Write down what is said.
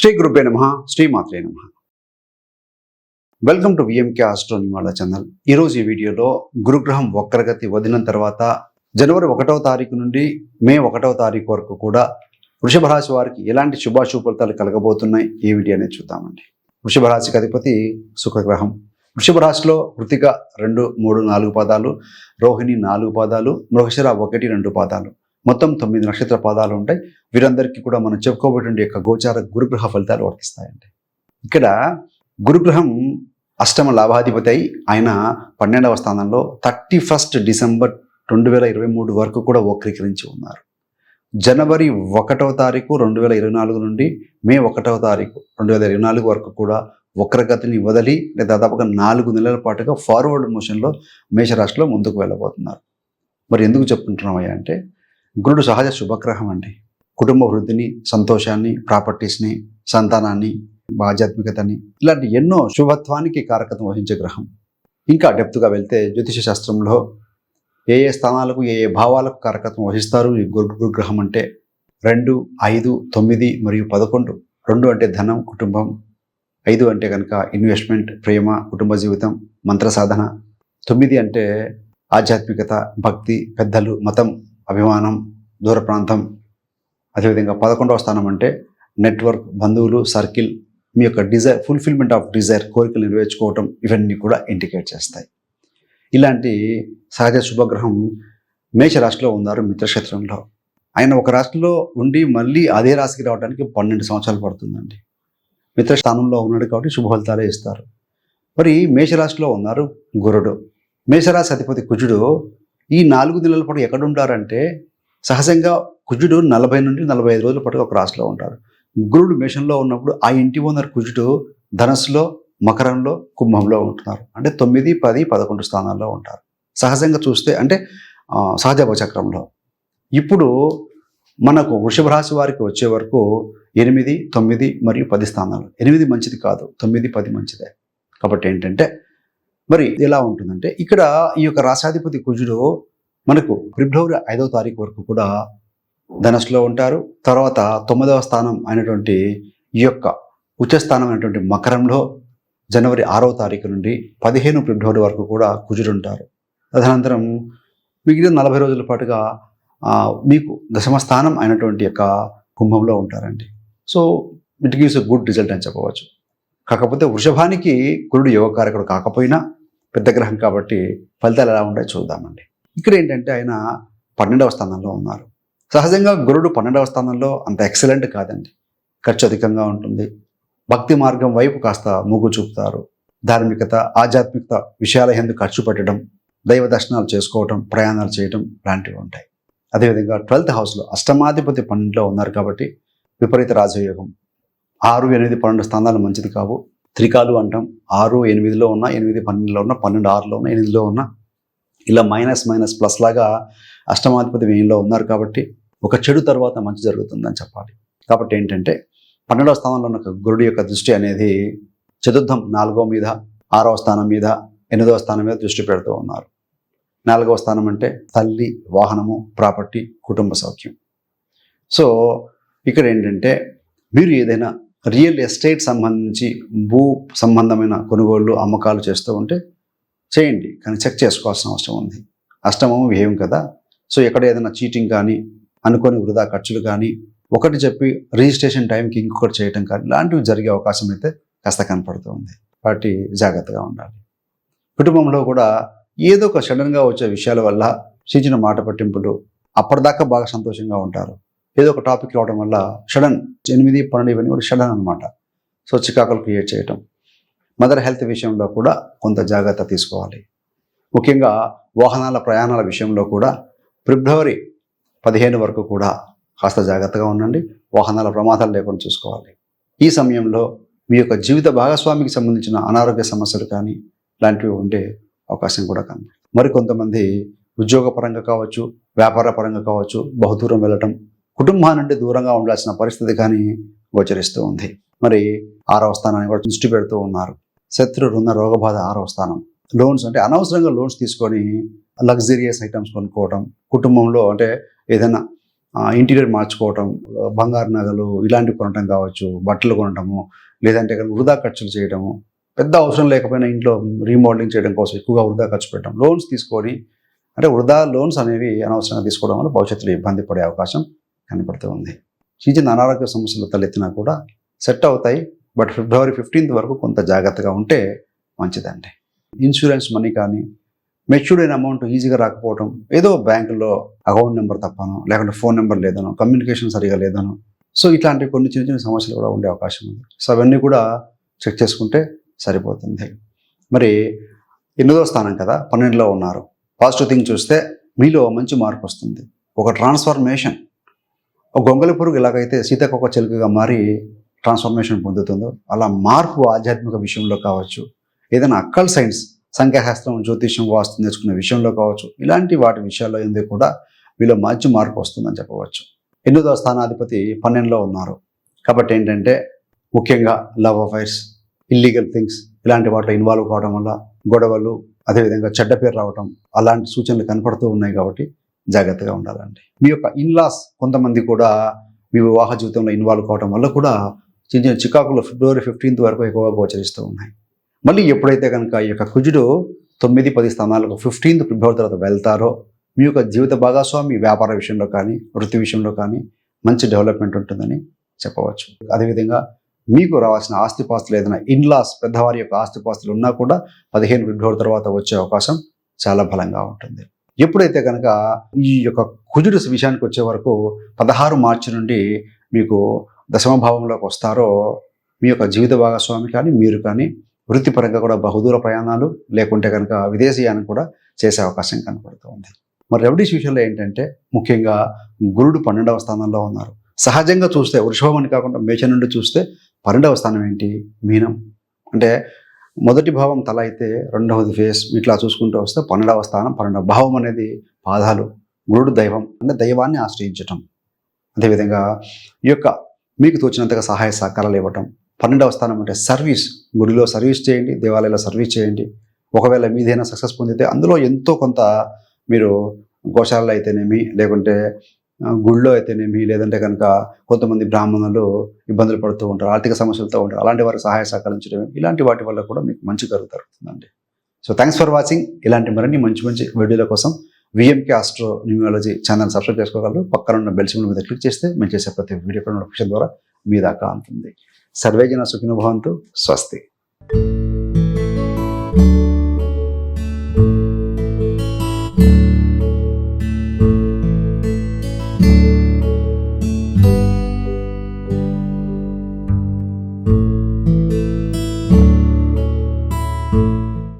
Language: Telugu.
శ్రీ గురుపే నమ శ్రీమాత్రే నమ. వెల్కమ్ టు విఎంకే ఆస్ట్రో నివాళ ఛానల్ ఈరోజు ఈ వీడియోలో గురుగ్రహం వక్రగతి వదిలిన తర్వాత జనవరి ఒకటవ తారీఖు నుండి మే ఒకటవ తారీఖు వరకు కూడా వృషభ రాశి వారికి ఎలాంటి శుభాశుభ ఫలితాలు కలగబోతున్నాయి ఈ వీడియో అనేది చూద్దామండి. వృషభ రాశికి అధిపతి శుక్రగ్రహం. వృషభ రాశిలో కృతిక రెండు మూడు నాలుగు పాదాలు రోహిణి నాలుగు పాదాలు మృగశిర ఒకటి రెండు పాదాలు. మొత్తం తొమ్మిది నక్షత్ర పాదాలు ఉంటాయి. వీరందరికీ కూడా మనం చెప్పుకోబడి యొక్క గోచార గురుగ్రహ ఫలితాలు వర్తిస్తాయండి. ఇక్కడ గురుగ్రహం అష్టమ లాభాధిపతి అయి ఆయన పన్నెండవ స్థానంలో థర్టీ ఫస్ట్ డిసెంబర్ రెండు వేల ఇరవై మూడు వరకు కూడా వక్రీకరించి ఉన్నారు. జనవరి ఒకటవ తారీఖు రెండు వేల ఇరవై నాలుగు నుండి మే ఒకటవ తారీఖు రెండు వేల ఇరవై నాలుగు వరకు కూడా వక్రగతిని వదిలి లేదా దాదాపుగా నాలుగు నెలల పాటుగా ఫార్వర్డ్ మోషన్లో మేషరాశిలో ముందుకు వెళ్ళబోతున్నారు. మరి ఎందుకు చెప్పుకుంటున్నామయ్యా అంటే గురుడు సహజ శుభగ్రహం అండి. కుటుంబ వృద్ధిని సంతోషాన్ని ప్రాపర్టీస్ని సంతానాన్ని ఆధ్యాత్మికతని ఇలాంటి ఎన్నో శుభత్వానికి కారకత్వం వహించే గ్రహం. ఇంకా డెప్త్గా వెళ్తే జ్యోతిష శాస్త్రంలో ఏ ఏ స్థానాలకు ఏ ఏ భావాలకు కారకత్వం వహిస్తారు? ఈ గురు గురుగ్రహం అంటే రెండు ఐదు తొమ్మిది మరియు పదకొండు. రెండు అంటే ధనం కుటుంబం. ఐదు అంటే కనుక ఇన్వెస్ట్మెంట్ ప్రేమ కుటుంబ జీవితం మంత్ర సాధన. తొమ్మిది అంటే ఆధ్యాత్మికత భక్తి పెద్దలు మతం. అభిమానం దూర ప్రాంతం అదేవిధంగా పదకొండవ స్థానం అంటే నెట్వర్క్ బంధువులు సర్కిల్ మీ యొక్క డిజైర్ ఫుల్ఫిల్మెంట్ ఆఫ్ డిజైర్ కోరికలు నెరవేర్చుకోవటం ఇవన్నీ కూడా ఇండికేట్ చేస్తాయి. ఇలాంటి సహజ శుభగ్రహం మేషరాశిలో ఉన్నారు మిత్రక్షేత్రంలో. ఆయన ఒక రాశిలో ఉండి మళ్ళీ అదే రాశికి రావడానికి పన్నెండు సంవత్సరాలు పడుతుందండి. మిత్ర స్థానంలో ఉన్నాడు కాబట్టి శుభఫలితాలే ఇస్తారు. మరి మేషరాశిలో ఉన్నారు గురుడు. మేషరాశి అధిపతి కుజుడు ఈ నాలుగు నెలల పాటు ఎక్కడ ఉంటారంటే సహజంగా కుజుడు నలభై నుండి నలభై ఐదు రోజుల పాటు ఒక రాశిలో ఉంటారు. గురుడు మేషంలో ఉన్నప్పుడు ఆ ఇంటి ఓనర్ కుజుడు ధనస్సులో మకరంలో కుంభంలో ఉంటున్నారు. అంటే తొమ్మిది పది పదకొండు స్థానాల్లో ఉంటారు. సహజంగా చూస్తే అంటే సహజభ చక్రంలో. ఇప్పుడు మనకు వృషభ రాశి వారికి వచ్చే వరకు ఎనిమిది తొమ్మిది మరియు పది స్థానాలు. ఎనిమిది మంచిది కాదు. తొమ్మిది పది మంచిదే. కాబట్టి ఏంటంటే మరి ఎలా ఉంటుందంటే ఇక్కడ ఈ యొక్క రాశాధిపతి కుజుడు మనకు ఫిబ్రవరి ఐదవ తారీఖు వరకు కూడా ధనస్సులో ఉంటారు. తర్వాత తొమ్మిదవ స్థానం అయినటువంటి ఈ యొక్క ఉచ్చస్థానం అయినటువంటి మకరంలో జనవరి ఆరవ తారీఖు నుండి పదిహేను ఫిబ్రవరి వరకు కూడా కుజుడు ఉంటారు. తదనంతరం మిగిలిన నలభై రోజుల పాటుగా మీకు దశమ స్థానం అయినటువంటి యొక్క కుంభంలో ఉంటారండి. So it gives a good result అని చెప్పవచ్చు. కాకపోతే వృషభానికి కురుడు యోగకారకుడు కాకపోయినా పెద్ద గ్రహం కాబట్టి ఫలితాలు ఎలా ఉంటాయో చూద్దామండి. ఇక్కడ ఏంటంటే ఆయన పన్నెండవ స్థానంలో ఉన్నారు. సహజంగా గురుడు పన్నెండవ స్థానంలో అంత ఎక్సలెంట్ కాదండి. ఖర్చు అధికంగా ఉంటుంది. భక్తి మార్గం వైపు కాస్త మూగు చూపుతారు. ధార్మికత ఆధ్యాత్మికత విషయాల ఎందుకు ఖర్చు పెట్టడం దైవ దర్శనాలు చేసుకోవటం ప్రయాణాలు చేయటం లాంటివి ఉంటాయి. అదేవిధంగా ట్వెల్త్ హౌస్లో అష్టమాధిపతి పన్నెండులో ఉన్నారు కాబట్టి విపరీత రాజయోగం. ఆరు ఎనిమిది పన్నెండు స్థానాలు మంచిది కావు. త్రికాలు అంటాం. ఆరు ఎనిమిదిలో ఉన్న ఎనిమిది పన్నెండులో ఉన్న పన్నెండు ఆరులో ఉన్న ఎనిమిదిలో ఉన్న ఇలా మైనస్ మైనస్ ప్లస్ లాగా అష్టమాధిపతి వేయంలో ఉన్నారు కాబట్టి ఒక చెడు తర్వాత మంచి జరుగుతుందని చెప్పాలి. కాబట్టి ఏంటంటే పన్నెండవ స్థానంలో ఉన్న గురుడు యొక్క దృష్టి అనేది చతుర్థం నాలుగో మీద ఆరవ స్థానం మీద ఎనిమిదవ స్థానం మీద దృష్టి పెడుతూ ఉన్నారు. నాలుగవ స్థానం అంటే తల్లి వాహనము ప్రాపర్టీ కుటుంబ సౌఖ్యం. సో ఇక్కడ ఏంటంటే మీరు ఏదైనా రియల్ ఎస్టేట్ సంబంధించి భూ సంబంధమైన కొనుగోళ్ళు అమ్మకాలు చేస్తూ ఉంటే చేయండి. కానీ చెక్ చేసుకోవాల్సిన అవసరం ఉంది. అష్టమము వ్యయం కదా. సో ఎక్కడ ఏదైనా చీటింగ్ కానీ అనుకోని వృధా ఖర్చులు కానీ ఒకటి చెప్పి రిజిస్ట్రేషన్ టైంకి ఇంకొకటి చేయటం కానీ ఇలాంటివి జరిగే అవకాశం అయితే కాస్త కనపడుతూ ఉంది. కాబట్టి జాగ్రత్తగా ఉండాలి. కుటుంబంలో కూడా ఏదో ఒక సడన్గా వచ్చే విషయాల వల్ల చిన్న చిన్న మాట పట్టింపులు అప్పటిదాకా బాగా సంతోషంగా ఉంటారు. ఏదో ఒక టాపిక్ రావడం వల్ల షడన్ ఎనిమిది పన్నెండు ఇవన్నీ కూడా షడన్ అనమాట సో చికాకులు క్రియేట్ చేయటం. మదర్ హెల్త్ విషయంలో కూడా కొంత జాగ్రత్త తీసుకోవాలి. ముఖ్యంగా వాహనాల ప్రయాణాల విషయంలో కూడా ఫిబ్రవరి పదిహేను వరకు కూడా కాస్త జాగ్రత్తగా ఉండండి. వాహనాల ప్రమాదాలు లేకుండా చూసుకోవాలి. ఈ సమయంలో మీ యొక్క జీవిత భాగస్వామికి సంబంధించిన అనారోగ్య సమస్యలు కానీ లాంటివి ఉండే అవకాశం కూడా కనబడుతుంది. మరికొంతమంది ఉద్యోగపరంగా కావచ్చు వ్యాపార పరంగా కావచ్చు బహుదూరం వెళ్ళటం కుటుంబం నుండి దూరంగా ఉండాల్సిన పరిస్థితి కానీ గోచరిస్తూ ఉంది. మరి ఆరవ స్థానాన్ని కూడా దృష్టి పెడుతూ ఉన్నారు. శత్రు రుణ రోగబాధ ఆరవ స్థానం. లోన్స్ అంటే అనవసరంగా లోన్స్ తీసుకొని లగ్జరియస్ ఐటమ్స్ కొనుక్కోవటం కుటుంబంలో అంటే ఏదైనా ఇంటీరియర్ మార్చుకోవటం బంగారు నగలు ఇలాంటివి కొనటం కావచ్చు బట్టలు కొనటము లేదంటే వృధా ఖర్చులు చేయడము పెద్ద అవసరం లేకపోయినా ఇంట్లో రీమోడలింగ్ చేయడం కోసం ఎక్కువగా వృధా ఖర్చు పెట్టడం లోన్స్ తీసుకొని అంటే వృధా లోన్స్ అనేవి అనవసరంగా తీసుకోవడం వల్ల భవిష్యత్తులో ఇబ్బంది పడే అవకాశం కనపడుతూ ఉంది. చిన్న చిన్న అనారోగ్య సమస్యలు తలెత్తినా కూడా సెట్ అవుతాయి. బట్ ఫిబ్రవరి ఫిఫ్టీన్త్ వరకు కొంత జాగ్రత్తగా ఉంటే మంచిదండి. ఇన్సూరెన్స్ మనీ కానీ మెచ్యూర్డ్ అయిన అమౌంట్ ఈజీగా రాకపోవడం ఏదో బ్యాంకులో అకౌంట్ నెంబర్ తప్పను లేకుంటే ఫోన్ నెంబర్ లేదనో కమ్యూనికేషన్ సరిగా లేదనో సో ఇట్లాంటి కొన్ని చిన్న చిన్న సమస్యలు కూడా ఉండే అవకాశం ఉంది. సో అవన్నీ కూడా చెక్ చేసుకుంటే సరిపోతుంది. మరి ఎనిమిదో స్థానం కదా పన్నెండులో ఉన్నారు. పాజిటివ్ థింగ్ చూస్తే మీలో మంచి మార్పు వస్తుంది. ఒక ట్రాన్స్ఫర్మేషన్ గొంగలి పురుగు ఎలాగైతే సీతకొక చిలుకగా మారి ట్రాన్స్ఫర్మేషన్ పొందుతుందో అలా మార్పు ఆధ్యాత్మిక విషయంలో కావచ్చు ఏదైనా అక్కల్ సైన్స్ సంఖ్యాశాస్త్రం జ్యోతిష్యం వాస్తు నేర్చుకునే విషయంలో కావచ్చు ఇలాంటి వాటి విషయాల్లో ఏంది కూడా వీళ్ళ మంచి మార్పు వస్తుందని చెప్పవచ్చు. ఎనిమిదవ స్థానాధిపతి పన్నెండులో ఉన్నారు. కాబట్టి ఏంటంటే ముఖ్యంగా లవ్ అఫైర్స్ ఇల్లీగల్ థింగ్స్ ఇలాంటి వాటిలో ఇన్వాల్వ్ కావడం వల్ల గొడవలు అదేవిధంగా చెడ్డ పేరు రావటం అలాంటి సూచనలు కనపడుతూ ఉన్నాయి కాబట్టి జాగ్రత్తగా ఉండాలండి. మీ యొక్క ఇన్లాస్ కొంతమంది కూడా మీ వివాహ జీవితంలో ఇన్వాల్వ్ కావడం వల్ల కూడా చిన్న చిన్న చికాకులు ఫిబ్రవరి ఫిఫ్టీన్త్ వరకు ఎక్కువగా గోచరిస్తూ ఉన్నాయి. మళ్ళీ ఎప్పుడైతే కనుక ఈ యొక్క కుజుడు తొమ్మిది పది స్థానాలకు ఫిఫ్టీన్త్ ఫిబ్రవరి తర్వాత వెళ్తారో మీ యొక్క జీవిత భాగస్వామి వ్యాపార విషయంలో కానీ వృత్తి విషయంలో కానీ మంచి డెవలప్మెంట్ ఉంటుందని చెప్పవచ్చు. అదేవిధంగా మీకు రావాల్సిన ఆస్తిపాస్తులు ఏదైనా ఇన్లాస్ పెద్దవారి యొక్క ఆస్తిపాస్తులు ఉన్నా కూడా పదిహేను ఫిబ్రవరి తర్వాత వచ్చే అవకాశం చాలా బలంగా ఉంటుంది. ఎప్పుడైతే కనుక ఈ యొక్క కుజుడు విషయానికి వచ్చే వరకు పదహారు మార్చి నుండి మీకు దశమభావంలోకి వస్తారో మీ యొక్క జీవిత భాగస్వామి కానీ మీరు కానీ వృత్తిపరంగా కూడా బహుదూర ప్రయాణాలు లేకుంటే కనుక విదేశీయాన్ని కూడా చేసే అవకాశం కనపడుతూ ఉంది. మరి రెవడీస్ విషయంలో ఏంటంటే ముఖ్యంగా గురుడు పన్నెండవ స్థానంలో ఉన్నారు. సహజంగా చూస్తే వృషభం అని కాకుండా మేష నుండి చూస్తే పన్నెండవ స్థానం ఏంటి? మీనం. అంటే మొదటి భావం తల అయితే రెండవది ఫేస్ ఇట్లా చూసుకుంటూ వస్తే పన్నెండవ స్థానం పన్నెండవ భావం అనేది పాదాలు గురుడు దైవం అంటే దైవాన్ని ఆశ్రయించటం. అదేవిధంగా ఈ యొక్క మీకు తోచినంతగా సహాయ సహకారాలు ఇవ్వటం. పన్నెండవ స్థానం అంటే సర్వీస్ గుడిలో సర్వీస్ చేయండి దేవాలయంలో సర్వీస్ చేయండి. ఒకవేళ మీదైనా సక్సెస్ పొందితే అందులో ఎంతో కొంత మీరు గోశాలలో అయితేనేమి లేకుంటే గుళ్ళో అయితేనేమి లేదంటే కనుక కొంతమంది బ్రాహ్మణులు ఇబ్బందులు పడుతూ ఉంటారు ఆర్థిక సమస్యలతో ఉంటారు. అలాంటి వారికి సహాయ సహకరించడం ఇలాంటి వాటి వల్ల కూడా మీకు మంచి కరుగు సో థ్యాంక్స్ ఫర్ వాచింగ్ ఇలాంటి మరిన్ని మంచి మంచి వీడియోల కోసం VMK astro numerology channel subscribe చేసుకోగలరు. పక్కన ఉన్న బెల్ సింబల్ మీద క్లిక్ చేస్తే మేము చేసే ప్రతి వీడియో నోటిఫికేషన్ ద్వారా మీ దాకా అంటుంది సర్వేజన సుఖినుభవంతో స్వస్తి.